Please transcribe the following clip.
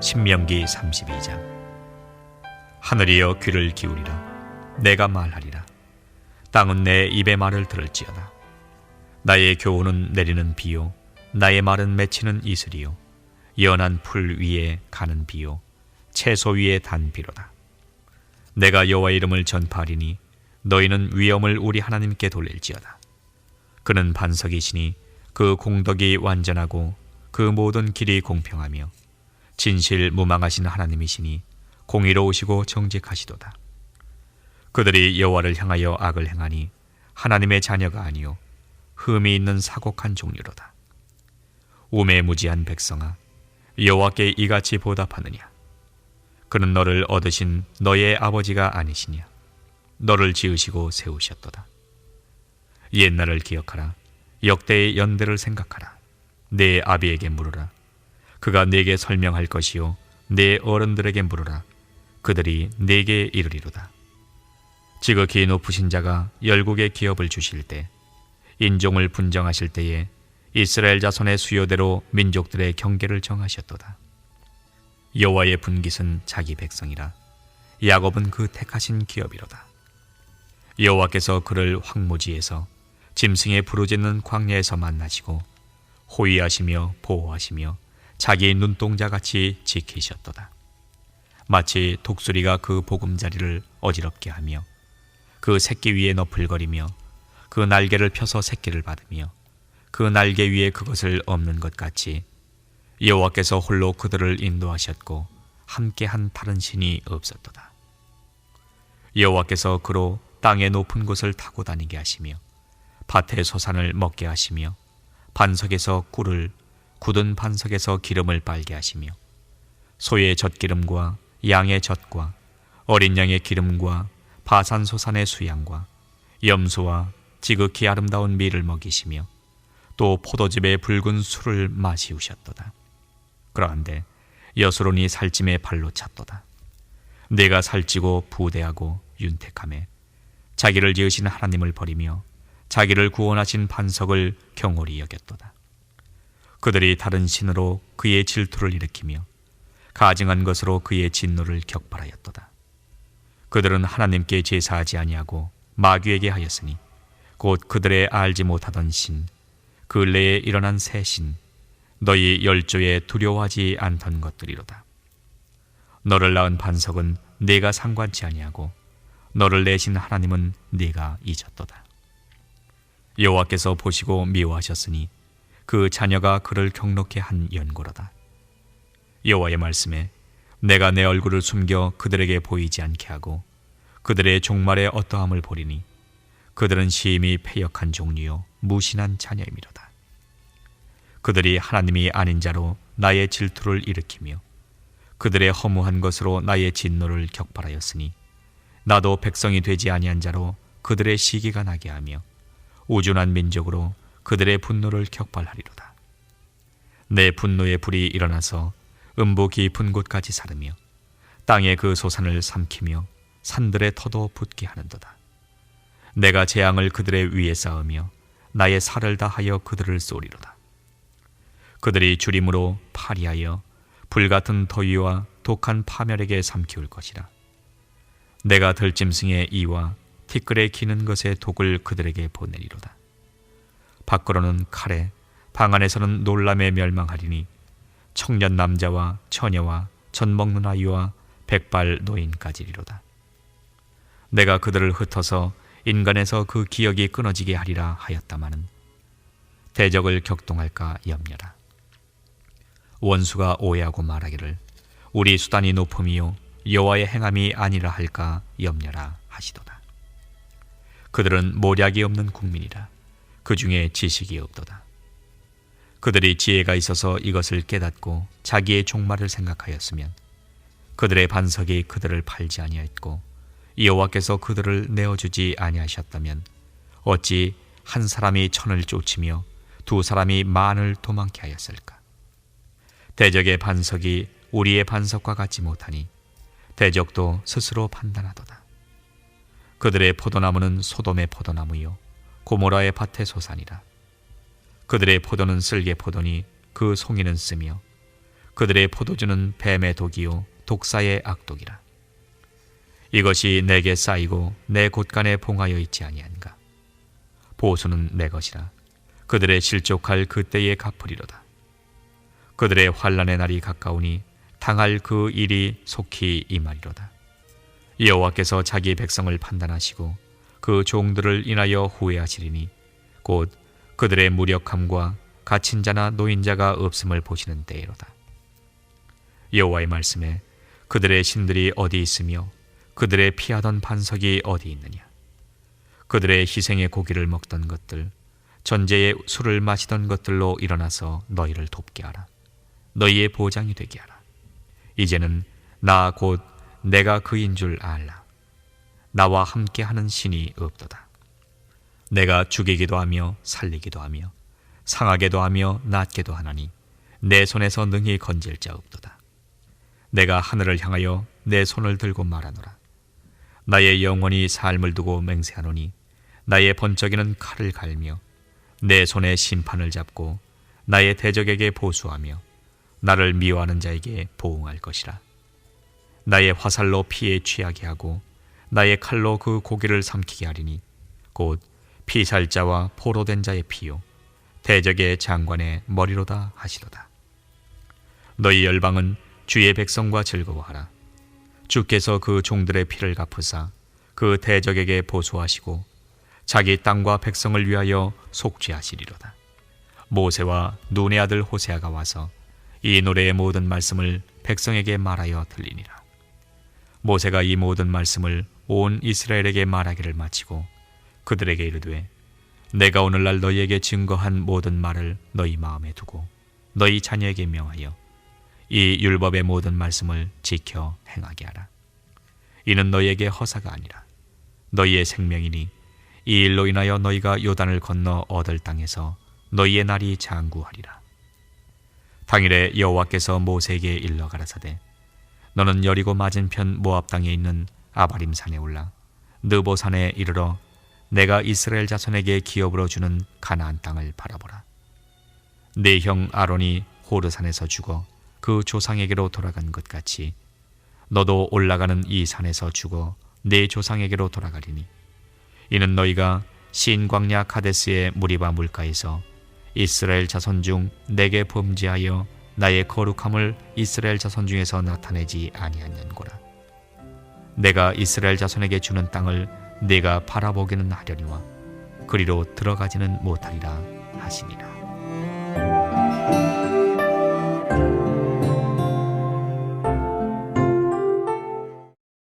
신명기 32장. 하늘이여 귀를 기울이라. 내가 말하리라. 땅은 내 입의 말을 들을지어다. 나의 교훈은 내리는 비요. 나의 말은 맺히는 이슬이요. 연한 풀 위에 가는 비요. 채소 위에 단 비로다. 내가 여호와 이름을 전파하리니 너희는 위엄을 우리 하나님께 돌릴지어다. 그는 반석이시니 그 공덕이 완전하고 그 모든 길이 공평하며 진실 무망하신 하나님이시니 공의로우시고 정직하시도다. 그들이 여호와를 향하여 악을 행하니 하나님의 자녀가 아니요 흠이 있는 사곡한 종류로다. 우매무지한 백성아 여호와께 이같이 보답하느냐 그는 너를 얻으신 너의 아버지가 아니시냐 너를 지으시고 세우셨도다. 옛날을 기억하라 역대의 연대를 생각하라 내 아비에게 물으라 그가 네게 설명할 것이요 내 어른들에게 물으라. 그들이 네게 이르리로다. 지극히 높으신 자가 열국의 기업을 주실 때 인종을 분정하실 때에 이스라엘 자손의 수요대로 민족들의 경계를 정하셨도다. 여호와의 분깃은 자기 백성이라. 야곱은 그 택하신 기업이로다. 여호와께서 그를 황무지에서 짐승의 부르짖는 광야에서 만나시고 호위하시며 보호하시며 자기 눈동자같이 지키셨도다. 마치 독수리가 그 보금자리를 어지럽게 하며 그 새끼 위에 너풀거리며 그 날개를 펴서 새끼를 받으며 그 날개 위에 그것을 없는 것 같이 여호와께서 홀로 그들을 인도하셨고 함께한 다른 신이 없었도다. 여호와께서 그로 땅의 높은 곳을 타고 다니게 하시며 밭의 소산을 먹게 하시며 반석에서 꿀을 굳은 반석에서 기름을 빨게 하시며 소의 젖기름과 양의 젖과 어린 양의 기름과 바산소산의 수양과 염소와 지극히 아름다운 밀을 먹이시며 또 포도즙의 붉은 술을 마시우셨도다. 그러한데 여수론이 살찜의 발로 찼도다. 내가 살찌고 부대하고 윤택함에 자기를 지으신 하나님을 버리며 자기를 구원하신 반석을 경홀히 여겼도다. 그들이 다른 신으로 그의 질투를 일으키며 가증한 것으로 그의 진노를 격발하였도다. 그들은 하나님께 제사하지 아니하고 마귀에게 하였으니 곧 그들의 알지 못하던 신, 근래에 일어난 새 신, 너희 열조에 두려워하지 않던 것들이로다. 너를 낳은 반석은 네가 상관치 아니하고 너를 내신 하나님은 네가 잊었도다. 여호와께서 보시고 미워하셨으니 그 자녀가 그를 경록해 한 연고로다. 여호와의 말씀에 내가 내 얼굴을 숨겨 그들에게 보이지 않게 하고 그들의 종말에 어떠함을 보리니 그들은 심히 패역한 종류요 무신한 자녀임이로다. 그들이 하나님이 아닌 자로 나의 질투를 일으키며 그들의 허무한 것으로 나의 진노를 격발하였으니 나도 백성이 되지 아니한 자로 그들의 시기가 나게 하며 우준한 민족으로 그들의 분노를 격발하리로다. 내 분노의 불이 일어나서 음부 깊은 곳까지 사르며 땅의 그 소산을 삼키며 산들의 터도 붙게 하는도다. 내가 재앙을 그들의 위에 쌓으며 나의 살을 다하여 그들을 쏘리로다. 그들이 주림으로 파리하여 불같은 더위와 독한 파멸에게 삼키울 것이라. 내가 들짐승의 이와 티끌에 기는 것의 독을 그들에게 보내리로다. 밖으로는 칼에, 방 안에서는 놀람에 멸망하리니 청년 남자와 처녀와 젖 먹는 아이와 백발 노인까지리로다. 내가 그들을 흩어서 인간에서 그 기억이 끊어지게 하리라 하였다마는 대적을 격동할까 염려라. 원수가 오해하고 말하기를 우리 수단이 높음이요 여호와의 행함이 아니라 할까 염려라 하시도다. 그들은 모략이 없는 국민이라 그 중에 지식이 없도다. 그들이 지혜가 있어서 이것을 깨닫고 자기의 종말을 생각하였으면 그들의 반석이 그들을 팔지 아니하였고 여호와께서 그들을 내어주지 아니하셨다면 어찌 한 사람이 천을 쫓으며 두 사람이 만을 도망케 하였을까? 대적의 반석이 우리의 반석과 같지 못하니 대적도 스스로 판단하도다. 그들의 포도나무는 소돔의 포도나무요 고모라의 밭의 소산이라. 그들의 포도는 쓸개 포도니 그 송이는 쓰며 그들의 포도주는 뱀의 독이요 독사의 악독이라. 이것이 내게 쌓이고 내 곳간에 봉하여 있지 아니한가. 보수는 내 것이라. 그들의 실족할 그때에 갚으리로다. 그들의 환란의 날이 가까우니 당할 그 일이 속히 임하리로다. 여호와께서 자기 백성을 판단하시고 그 종들을 인하여 후회하시리니 곧 그들의 무력함과 갇힌 자나 노인자가 없음을 보시는 때이로다. 여호와의 말씀에 그들의 신들이 어디 있으며 그들의 피하던 반석이 어디 있느냐? 그들의 희생의 고기를 먹던 것들, 전제의 술을 마시던 것들로 일어나서 너희를 돕게 하라. 너희의 보장이 되게 하라. 이제는 나 곧 내가 그인 줄 알라. 나와 함께 하는 신이 없도다. 내가 죽이기도 하며 살리기도 하며 상하게도 하며 낫게도 하나니 내 손에서 능히 건질 자 없도다. 내가 하늘을 향하여 내 손을 들고 말하노라. 나의 영혼이 삶을 두고 맹세하노니 나의 번쩍이는 칼을 갈며 내 손에 심판을 잡고 나의 대적에게 보수하며 나를 미워하는 자에게 보응할 것이라. 나의 화살로 피에 취하게 하고 나의 칼로 그 고기를 삼키게 하리니 곧 피살자와 포로된 자의 피요 대적의 장관의 머리로다 하시도다. 너희 열방은 주의 백성과 즐거워하라. 주께서 그 종들의 피를 갚으사 그 대적에게 보수하시고 자기 땅과 백성을 위하여 속죄하시리로다. 모세와 눈의 아들 호세아가 와서 이 노래의 모든 말씀을 백성에게 말하여 들리니라. 모세가 이 모든 말씀을 온 이스라엘에게 말하기를 마치고 그들에게 이르되 내가 오늘날 너희에게 증거한 모든 말을 너희 마음에 두고 너희 자녀에게 명하여 이 율법의 모든 말씀을 지켜 행하게 하라. 이는 너희에게 허사가 아니라 너희의 생명이니 이 일로 인하여 너희가 요단을 건너 얻을 땅에서 너희의 날이 장구하리라. 당일에 여호와께서 모세에게 일러 가라사대 너는 여리고 맞은편 모압 땅에 있는 아바림 산에 올라 느보 산에 이르러 내가 이스라엘 자손에게 기업으로 주는 가나안 땅을 바라보라. 네형 아론이 호르 산에서 죽어 그 조상에게로 돌아간 것 같이 너도 올라가는 이 산에서 죽어 네 조상에게로 돌아가리니 이는 너희가 신광야 카데스의 무리바 물가에서 이스라엘 자손 중 내게 범죄하여 나의 거룩함을 이스라엘 자손 중에서 나타내지 아니하냐고라. 내가 이스라엘 자손에게 주는 땅을 네가 바라보기는 하려니와 그리로 들어가지는 못하리라 하시니라.